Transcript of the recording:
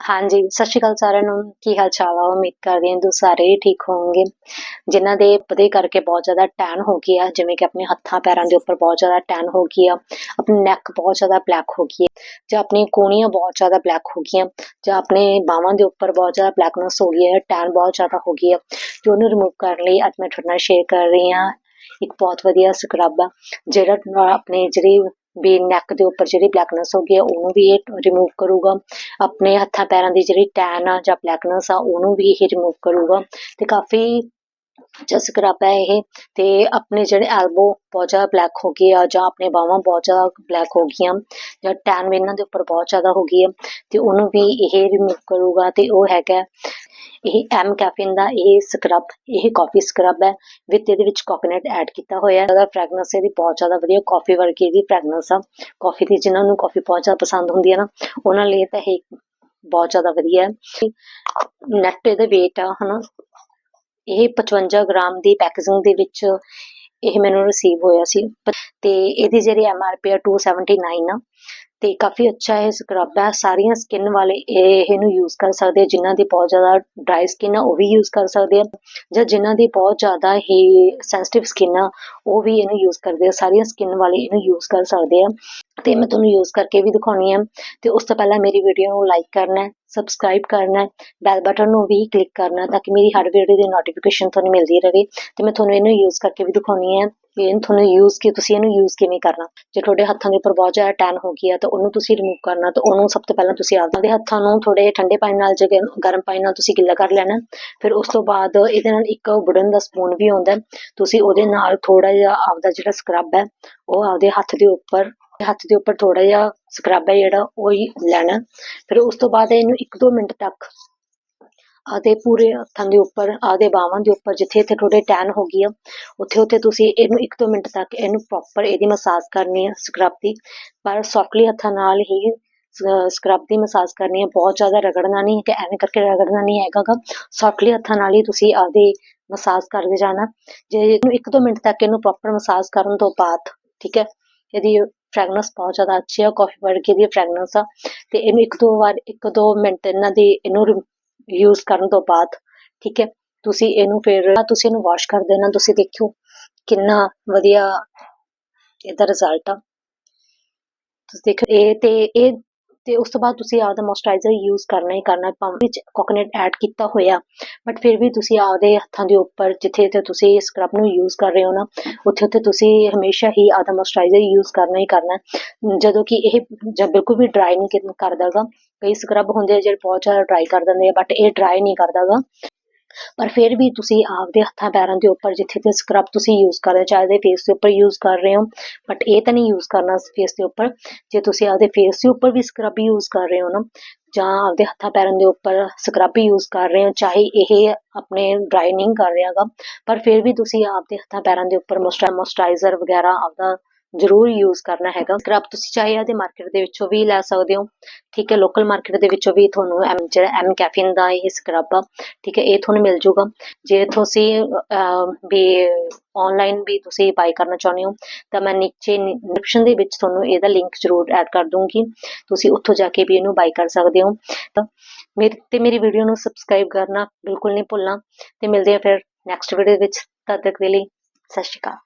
ਹਾਂਜੀ, ਸਤਿ ਸ਼੍ਰੀ ਅਕਾਲ ਸਾਰਿਆਂ ਨੂੰ। ਕੀ ਹਾਲ ਚਾਲ ਆ? ਉਮੀਦ ਕਰਦੀ ਹਾਂ ਤੁਸੀਂ ਸਾਰੇ ਹੀ ਠੀਕ ਹੋਵੋਗੇ। ਜਿਨ੍ਹਾਂ ਦੇ ਪਦੇ ਕਰਕੇ ਬਹੁਤ ਜ਼ਿਆਦਾ ਟੈਨ ਹੋ ਗਈ ਆ, ਜਿਵੇਂ ਕਿ ਆਪਣੇ ਹੱਥਾਂ ਪੈਰਾਂ ਦੇ ਉੱਪਰ ਬਹੁਤ ਜ਼ਿਆਦਾ ਟੈਨ ਹੋ ਗਈ ਆ, ਆਪਣੀ ਨੈਕ ਬਹੁਤ ਜ਼ਿਆਦਾ ਬਲੈਕ ਹੋ ਗਈ ਹੈ ਜਾਂ ਆਪਣੀ ਕੋਣੀਆਂ ਬਹੁਤ ਜ਼ਿਆਦਾ ਬਲੈਕ ਹੋ ਗਈਆਂ, ਜਾਂ ਆਪਣੇ ਬਾਹਾਂ ਦੇ ਉੱਪਰ ਬਹੁਤ ਜ਼ਿਆਦਾ ਬਲੈਕਨੈਸ ਹੋ ਗਈ ਹੈ ਟੈਨ ਬਹੁਤ ਜ਼ਿਆਦਾ ਹੋ ਗਈ ਆ। ਤੇ ਉਹਨੂੰ ਰਿਮੂਵ ਕਰਨ ਲਈ ਅੱਜ ਮੈਂ ਤੁਹਾਡੇ ਨਾਲ ਸ਼ੇਅਰ ਕਰ ਰਹੀ ਹਾਂ ਇੱਕ ਬਹੁਤ ਵਧੀਆ ਸਕਰਬ ਆ, ਜਿਹੜਾ ਨਾ ਆਪਣੇ ਜਿਹੜੀ ਵੀ ਨੈਕ ਦੇ ਉੱਪਰ ਜਿਹੜੀ ਬਲੈਕਨੈਸ ਹੋ ਗਈ ਹੈ, ਉਹਨੂੰ ਵੀ ਇਹ ਰਿਮੂਵ ਕਰੂਗਾ। ਆਪਣੇ ਹੱਥਾਂ ਪੈਰਾਂ ਦੀ ਜਿਹੜੀ ਟੈਨ ਆ ਜਾਂ ਬਲੈਕਨੈਸ ਆ, ਉਹਨੂੰ ਵੀ ਇਹ ਰਿਮੂਵ ਕਰੂਗਾ। ਤੇ ਕਾਫੀ ਅੱਛਾ ਹੈ ਇਹ। ਤੇ ਆਪਣੇ ਜਿਹੜੇ ਐਲਬੋ ਬਹੁਤ ਜ਼ਿਆਦਾ ਬਲੈਕ ਹੋ ਗਏ ਆ ਜਾਂ ਆਪਣੇ ਬਾਹਾਂ ਬਹੁਤ ਜ਼ਿਆਦਾ ਬਲੈਕ ਹੋ ਗਈਆਂ, ਜਾਂ ਟੈਨ ਵੀ ਇਹਨਾਂ ਦੇ ਉੱਪਰ ਬਹੁਤ ਜ਼ਿਆਦਾ ਹੋ ਗਈ ਹੈ ਤੇ ਉਹਨੂੰ ਵੀ ਇਹ ਰਿਮੂਵ ਕਰੂਗਾ। ਤੇ ਉਹ ਹੈਗਾ ਇਹ ਐਮ ਕੈਫੀਨ ਦਾ ਇਹ ਸਕਰਬ ਇਹ ਕਾਫੀ ਸਕਰਬ ਹੈ ਵਿਦ ਇਹਦੇ ਵਿੱਚ ਕੋਕੋਨਟ ਐਡ ਕੀਤਾ ਹੋਇਆ ਹੈ। ਇਹਦਾ ਫ੍ਰੈਗਨੈਂਸ ਇਹਦੀ ਬਹੁਤ ਜ਼ਿਆਦਾ ਵਧੀਆ ਕਾਫੀ ਵਰਗੀ ਇਹਦੀ ਫ੍ਰੈਗਨੈਂਸ ਆ। ਕਾਫੀ ਦੀ ਜਿਨ੍ਹਾਂ ਨੂੰ ਕਾਫੀ ਬਹੁਤ ਜ਼ਿਆਦਾ ਪਸੰਦ ਹੁੰਦੀ ਹੈ ਨਾ, ਉਹਨਾਂ ਲਈ ਤਾਂ ਇਹ ਬਹੁਤ ਜ਼ਿਆਦਾ ਵਧੀਆ ਹੈ। ਨੈਟ ਇਹਦਾ weight ਆ, ਹਨਾ। ਇਹ 55 ਗ੍ਰਾਮ ਦੀ ਪੈਕੇਜਿੰਗ ਦੇ ਵਿੱਚ ਇਹ ਮੈਨੂੰ ਰਿਸੀਵ ਹੋਇਆ ਸੀ। ਤੇ ਇਹਦੀ ਜਿਹੜੀ ਐਮ ਆਰ ਪੀ ਆ 279 ਆ ਤੇ ਕਾਫੀ ਅੱਛਾ ਇਹ ਸਕਰਬ ਹੈ ਸਾਰੀਆਂ ਸਕਿਨ ਵਾਲੇ ਇਹ, ਇਹਨੂੰ ਯੂਜ਼ ਕਰ ਸਕਦੇ ਆ, ਜਿਨ੍ਹਾਂ ਦੀ ਬਹੁਤ ਜ਼ਿਆਦਾ ਡਰਾਈ ਸਕਿਨ ਆ, ਉਹ ਵੀ ਯੂਜ਼ ਕਰ ਸਕਦੇ ਆ, ਜਾਂ ਜਿਨ੍ਹਾਂ ਦੀ ਬਹੁਤ ਜ਼ਿਆਦਾ ਹੀ ਸੈਂਸਿਟਿਵ ਸਕਿਨ ਆ, ਉਹ ਵੀ ਇਹਨੂੰ ਯੂਜ਼ ਕਰਦੇ ਆ, ਸਾਰੀਆਂ ਸਕਿਨ ਵਾਲੇ ਇਹਨੂੰ ਯੂਜ਼ ਕਰ ਸਕਦੇ ਆ। ਤੇ ਮੈਂ ਤੁਹਾਨੂੰ ਯੂਜ਼ ਕਰਕੇ ਵੀ ਦਿਖਾਉਣੀ ਆ, ਤੇ ਉਸ ਤੋਂ ਪਹਿਲਾਂ ਮੇਰੀ ਵੀਡੀਓ ਨੂੰ ਲਾਈਕ ਕਰਨਾ ਸਬਸਕ੍ਰਾਈਬ ਕਰਨਾ ਹੈ ਬੈਲ ਬਟਨ ਨੂੰ ਵੀ ਕਲਿੱਕ ਕਰਨਾ ਤਾਂ ਕਿ ਮੇਰੀ ਹਰ ਵੀਡੀਓ ਦੀ ਨੋਟੀਫਿਕੇਸ਼ਨ ਤੁਹਾਨੂੰ ਮਿਲਦੀ ਰਹੇ, ਤੇ ਮੈਂ ਤੁਹਾਨੂੰ ਇਹਨੂੰ ਯੂਜ਼ ਕਰਕੇ ਵੀ ਦਿਖਾਉਣੀ ਹੈ ਕਿ ਇਹਨੂੰ ਤੁਹਾਨੂੰ ਯੂਜ਼ ਕੀ ਤੁਸੀਂ ਇਹਨੂੰ ਯੂਜ਼ ਕਿਵੇਂ ਕਰਨਾ। ਜੇ ਤੁਹਾਡੇ ਹੱਥਾਂ ਦੇ ਉੱਪਰ ਬਹੁਤ ਜ਼ਿਆਦਾ ਟੈਨ ਹੋ ਗਈ ਹੈ ਤਾਂ ਉਹਨੂੰ ਤੁਸੀਂ ਰਿਮੂਵ ਕਰਨਾ, ਤਾਂ ਉਹਨੂੰ ਸਭ ਤੋਂ ਪਹਿਲਾਂ ਤੁਸੀਂ ਆਪਦੇ ਹੱਥਾਂ ਨੂੰ ਥੋੜੇ ਠੰਡੇ ਪਾਣੀ ਨਾਲ, ਜੇ ਗਰਮ ਪਾਣੀ ਨਾਲ ਤੁਸੀਂ ਗਿੱਲਾ ਕਰ ਲੈਣਾ, ਫਿਰ ਉਸ ਤੋਂ ਬਾਅਦ ਇਹਦੇ ਨਾਲ ਇੱਕ ਵੁਡਨ ਦਾ ਸਪੂਨ ਵੀ ਆਉਂਦਾ ਤੁਸੀਂ ਉਹਦੇ ਨਾਲ ਥੋੜਾ ਜਿਹਾ ਆਪਦਾ ਜਿਹੜਾ ਸਕਰਬ ਹੈ, ਉਹ ਆਪਦੇ ਹੱਥ ਦੇ ਉੱਪਰ ਹੱਥ ਦੇ ਉੱਪਰ ਥੋੜਾ ਜਿਹਾ ਸਕਰਬ ਹੈ ਜਿਹੜਾ, ਉਹ ਹੀ ਲੈਣਾ। ਫਿਰ ਉਸ ਤੋਂ ਬਾਅਦ ਇਹਨੂੰ 1-2 ਮਿੰਟ ਤੱਕ ਆਦੇ ਪੂਰੇ ਹੱਥਾਂ ਦੇ ਉੱਪਰ, ਆਦੇ ਬਾਹਾਂ ਦੇ ਉੱਪਰ, ਜਿੱਥੇ ਇੱਥੇ ਥੋੜੇ ਟੈਨ ਹੋ ਗਈ ਆ, ਉੱਥੇ ਉੱਥੇ ਤੁਸੀਂ ਇਹਨੂੰ 1-2 ਮਿੰਟ ਤੱਕ ਇਹਨੂੰ ਪ੍ਰੋਪਰ ਇਹਦੀ ਮਸਾਜ ਕਰਨੀ ਹੈ ਸਕਰਬ ਦੀ। ਪਰ ਸੌਫਟਲੀ ਹੱਥਾਂ ਨਾਲ ਹੀ ਸਕਰਬ ਦੀ ਮਸਾਜ ਕਰਨੀ ਹੈ ਬਹੁਤ ਜ਼ਿਆਦਾ ਰਗੜਨਾ ਨਹੀਂ ਕਿ ਐਵੇਂ ਕਰਕੇ ਰਗੜਨਾ ਨਹੀਂ ਹੈਗਾ ਸੌਫਟਲੀ ਹੱਥਾਂ ਨਾਲ ਹੀ ਤੁਸੀਂ ਆਦੇ ਮਸਾਜ ਕਰਦੇ ਜਾਣਾ। ਜੇ ਇਹਨੂੰ 1-2 ਮਿੰਟ ਤੱਕ ਇਹਨੂੰ ਪ੍ਰੋਪਰ ਮਸਾਜ ਕਰਨ ਤੋਂ ਬਾਅਦ, ਠੀਕ ਹੈ, ਇਹਦੀ ਫ੍ਰੈਗਨੈਂਸ ਬਹੁਤ ਜ਼ਿਆਦਾ ਅੱਛੀ ਹੈ ਕਾਫੀ ਵਰਗੀ ਦੀ ਫ੍ਰੈਗਨੈਂਸ ਆ, ਤੇ ਇਹਨੂੰ ਇੱਕ ਦੋ ਵਾਰ, ਇੱਕ ਦੋ ਮਿੰਟ ਇਹਨਾਂ ਦੀ ਇਹਨੂੰ ਯੂਜ਼ ਕਰਨ ਤੋਂ ਬਾਅਦ, ਠੀਕ ਹੈ? ਤੁਸੀਂ ਇਹਨੂੰ ਫਿਰ ਤੁਸੀਂ ਇਹਨੂੰ ਵਾਸ਼ ਕਰ ਦੇਣਾ, ਤੁਸੀਂ ਦੇਖਿਓ ਕਿੰਨਾ ਵਧੀਆ ਇਹਦਾ ਰਿਜ਼ਲਟ ਆ। ਤੁਸੀਂ ਦੇਖੋ ਇਹ ਤੇ ਇਹ ਤੇ ਉਸ ਤੋਂ ਬਾਅਦ ਤੁਸੀਂ ਆਪਦਾ ਮੋਇਸਚਰਾਈਜ਼ਰ ਯੂਜ਼ ਕਰਨਾ ਹੀ ਕਰਨਾ, ਭਾਵੇਂ ਵਿੱਚ ਕੋਕੋਨਟ ਐਡ ਕੀਤਾ ਹੋਇਆ ਬਟ ਫਿਰ ਵੀ ਤੁਸੀਂ ਆਪਦੇ ਹੱਥਾਂ ਦੇ ਉੱਪਰ ਜਿੱਥੇ ਤੇ ਤੁਸੀਂ ਸਕਰਬ ਨੂੰ ਯੂਜ਼ ਕਰ ਰਹੇ ਹੋ ਨਾ, ਉੱਥੇ ਉੱਥੇ ਤੁਸੀਂ ਹਮੇਸ਼ਾ ਹੀ ਆਪਦਾ ਮੋਇਸਚਰਾਈਜ਼ਰ ਯੂਜ਼ ਕਰਨਾ ਹੀ ਕਰਨਾ ਜਦੋਂ ਕਿ ਇਹ ਜਦ ਬਿਲਕੁਲ ਵੀ ਡਰਾਈ ਨਹੀਂ ਕਰਦਾਗਾ ਕਈ ਸਕਰਬ ਹੁੰਦੇ ਆ ਜਿਹੜੇ ਬਹੁਤ ਜ਼ਿਆਦਾ ਡਰਾਈ ਕਰ ਦਿੰਦੇ ਆ ਬਟ ਇਹ ਡਰਾਈ ਨਹੀਂ ਕਰਦਾਗਾ ਪਰ ਫਿਰ ਵੀ ਤੁਸੀਂ ਆਪਦੇ ਹੱਥਾਂ ਪੈਰਾਂ ਦੇ ਉੱਪਰ ਜਿੱਥੇ ਤੇ ਸਕਰਬ ਤੁਸੀਂ ਯੂਜ਼ ਕਰ ਚਾਹੇ ਦੇ ਫੇਸ ਦੇ ਉੱਪਰ ਯੂਜ਼ ਕਰ ਰਹੇ ਹੋ ਬਟ ਇਹ ਤਾਂ ਨਹੀਂ ਯੂਜ਼ ਕਰਨਾ ਫੇਸ ਦੇ ਉੱਪਰ। ਜੇ ਤੁਸੀਂ ਆਪਦੇ ਫੇਸ ਦੇ ਉੱਪਰ ਵੀ ਸਕਰਬ ਯੂਜ਼ ਕਰ ਰਹੇ ਹੋ ਨਾ, ਜਾਂ ਆਪਦੇ ਹੱਥਾਂ ਪੈਰਾਂ ਦੇ ਉੱਪਰ ਸਕਰਬ ਯੂਜ਼ ਕਰ ਰਹੇ ਹੋ, ਚਾਹੇ ਇਹ ਆਪਣੇ ਡਰਾਈ ਨਹੀਂ ਕਰ ਰਿਹਾਗਾ ਪਰ ਫਿਰ ਵੀ ਤੁਸੀਂ ਆਪਦੇ ਹੱਥਾਂ ਪੈਰਾਂ ਦੇ ਉੱਪਰ ਮੋਇਸਚਰਾਈਜ਼ਰ ਵਗੈਰਾ ਆਪਦਾ ਜ਼ਰੂਰ ਯੂਜ਼ ਕਰਨਾ ਹੈਗਾ। ਸਕਰਬ ਤੁਸੀਂ ਚਾਹੇ ਇਹਦੇ ਮਾਰਕੀਟ ਦੇ ਵਿੱਚੋਂ ਵੀ ਲੈ ਸਕਦੇ ਹੋ, ਠੀਕ ਹੈ ਲੋਕਲ ਮਾਰਕੀਟ ਦੇ ਵਿੱਚੋਂ ਵੀ ਤੁਹਾਨੂੰ ਐਮ ਜਿਹੜਾ ਐਮ ਕੈਫੀਨ ਦਾ ਇਹ ਸਕਰਬ ਆ, ਠੀਕ ਹੈ, ਇਹ ਤੁਹਾਨੂੰ ਮਿਲ ਜੂਗਾ। ਜੇ ਤੁਸੀਂ ਵੀ ਆਨਲਾਈਨ ਵੀ ਤੁਸੀਂ ਬਾਈ ਕਰਨਾ ਚਾਹੁੰਦੇ ਹੋ, ਤਾਂ ਮੈਂ ਨੀਚੇ ਡਿਸਕ੍ਰਿਪਸ਼ਨ ਦੇ ਵਿੱਚ ਤੁਹਾਨੂੰ ਇਹਦਾ ਲਿੰਕ ਜ਼ਰੂਰ ਐਡ ਕਰ ਦੂੰਗੀ। ਤੁਸੀਂ ਉੱਥੋਂ ਜਾ ਕੇ ਵੀ ਇਹਨੂੰ ਬਾਈ ਕਰ ਸਕਦੇ ਹੋ। ਤਾਂ ਮੇਰੇ ਤੇ ਮੇਰੀ ਵੀਡੀਓ ਨੂੰ ਸਬਸਕ੍ਰਾਈਬ ਕਰਨਾ ਬਿਲਕੁਲ ਨਹੀਂ ਭੁੱਲਣਾ। ਤੇ ਮਿਲਦੇ ਆ ਫਿਰ ਨੈਕਸਟ ਵੀਡੀਓ ਵਿੱਚ। ਤਦ ਤੱਕ ਦੇ ਲਈ ਸਤਿ ਸ਼੍ਰੀ ਅਕਾਲ।